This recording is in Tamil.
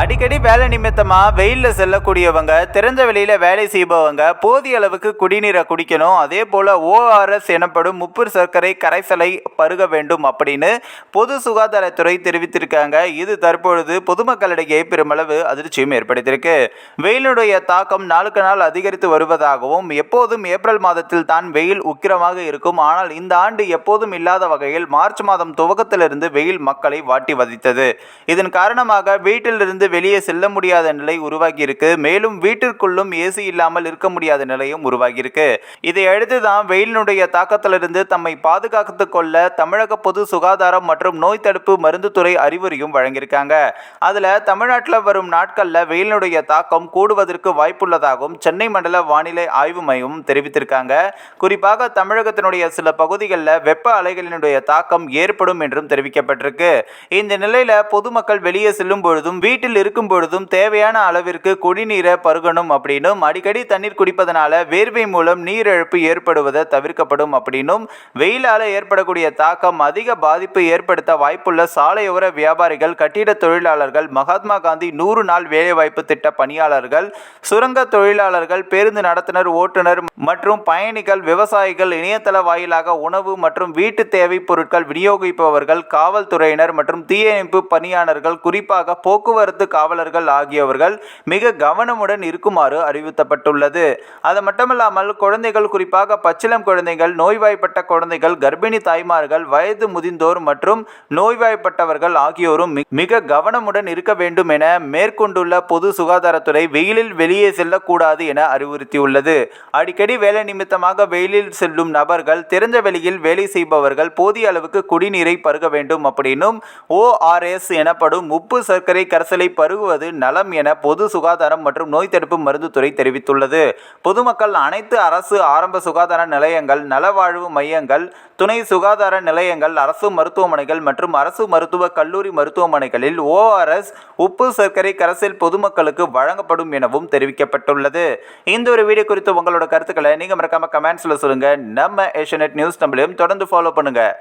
அடிக்கடி வேலை நிமித்தமாக வெயிலில் செல்லக்கூடியவங்க திறந்த வெளியில் வேலை செய்பவங்க போதிய அளவுக்கு குடிநீரை குடிக்கணும். அதே போல் ஓஆர்எஸ் எனப்படும் முப்பர் சர்க்கரை கரைசலை பருக வேண்டும் அப்படின்னு பொது சுகாதாரத்துறை தெரிவித்திருக்காங்க. இது தற்பொழுது பொதுமக்களிடையே பெருமளவு அதிர்ச்சியும் ஏற்படுத்தியிருக்கு. வெயிலுடைய தாக்கம் நாளுக்கு நாள் அதிகரித்து வருவதாகவும் எப்போதும் ஏப்ரல் மாதத்தில் தான் வெயில் உக்கிரமாக இருக்கும். ஆனால் இந்த ஆண்டு எப்போதும் இல்லாத வகையில் மார்ச் மாதம் துவக்கத்திலிருந்து வெயில் மக்களை வாட்டி வதைத்தது. இதன் காரணமாக வீட்டிலிருந்து வெளியே செல்ல முடியாத நிலை உருவாகியிருக்கு. மேலும் வீட்டிற்குள்ளும் ஏசி இல்லாமல் இருக்க முடியாத நிலையும் உருவாகியிருக்கு. இதையடுத்துதான் தான் வெயிலினுடைய தாக்கத்திலிருந்து தம்மை பாதுகாத்துக் கொள்ள தமிழக பொது சுகாதாரம் மற்றும் நோய் தடுப்பு மருந்துத்துறை அறிவுரையும் வழங்கியிருக்காங்க. அதுல தமிழ்நாட்டில் வரும் நாட்கள்ல வெயிலினுடைய தாக்கம் கூடுவதற்கு வாய்ப்புள்ளதாகவும் சென்னை மண்டல வானிலை ஆய்வு மையம் தெரிவித்திருக்காங்க. குறிப்பாக தமிழகத்தினுடைய சில பகுதிகளில் வெப்ப அலைகளினுடைய தாக்கம் ஏற்படும் என்றும் தெரிவிக்கப்பட்டிருக்கு. இந்த நிலையில பொதுமக்கள் வெளியே செல்லும் பொழுதும் வீட்டில் இருக்கும் பொழுதும் தேவையான அளவிற்கு குடிநீரை பருகணும் அப்படின்னும் அடிக்கடி தண்ணீர் குடிப்பதனால வேர்வை மூலம் நீரிழப்பு ஏற்படுவதை தவிர்க்கப்படும் அப்படின்னும் வெயிலால் ஏற்படக்கூடிய தாக்கம் அதிக பாதிப்பு ஏற்படுத்த வாய்ப்புள்ள சாலையோர வியாபாரிகள் கட்டிட தொழிலாளர்கள் மகாத்மா காந்தி நூறு நாள் வேலைவாய்ப்பு திட்ட பணியாளர்கள் சுரங்க தொழிலாளர்கள் பேருந்து நடத்துனர் ஓட்டுநர் மற்றும் பயணிகள் விவசாயிகள் இணையதள வாயிலாக உணவு மற்றும் வீட்டு தேவை பொருட்கள் விநியோகிப்பவர்கள் காவல்துறையினர் மற்றும் தீயணைப்பு பணியாளர்கள் குறிப்பாக போக்குவரத்து காவலர்கள் ஆகியவர்கள் மிக கவனமுடன் இருக்குமாறு அறிவுறுத்தப்பட்டுள்ளது. அது மட்டுமல்லாமல் குழந்தைகள் குறிப்பாக பச்சிளம் குழந்தைகள் நோய்வாய்ப்பட்ட குழந்தைகள் கர்ப்பிணி தாய்மார்கள் வயது முதிர்ந்தோர் மற்றும் நோய்வாய்ப்பட்டவர்கள் ஆகியோரும் மிக கவனமுடன் இருக்க வேண்டும் என மேற்கொண்டுள்ள பொது சுகாதாரத்துறை வெயிலில் வெளியே செல்லக்கூடாது என அறிவுறுத்தியுள்ளது. அடிக்கடி வேலை நிமித்தமாக வெயிலில் செல்லும் நபர்கள் திறந்த வெளியில் வேலை செய்பவர்கள் போதிய அளவுக்கு குடிநீரை பருக வேண்டும் அப்படின்னும் ஓஆர்எஸ் எனப்படும் உப்பு சர்க்கரை கரைசலை பருகுவது நலம் என பொது சுகாதாரம் மற்றும் நோய் தடுப்பு மருந்துத்துறை தெரிவித்துள்ளது. பொதுமக்கள் அனைத்து அரசு ஆரம்ப சுகாதார நிலையங்கள் நலவாழ்வு மையங்கள் துணை சுகாதார நிலையங்கள் அரசு மருத்துவமனைகள் மற்றும் அரசு மருத்துவ கல்லூரி மருத்துவமனைகளில் ஓஆர்எஸ் உப்பு சர்க்கரை கரசில் பொதுமக்களுக்கு வழங்கப்படும் எனவும் தெரிவிக்கப்பட்டுள்ளது. இந்த ஒரு வீடியோ குறித்து உங்களோட கருத்துக்களை நீங்கள் மறக்காம கமெண்ட்ஸில் சொல்லுங்கள் நம்ம ஏஷியநெட் நியூஸ் நம்மளையும் தொடர்ந்து ஃபாலோ பண்ணுங்கள்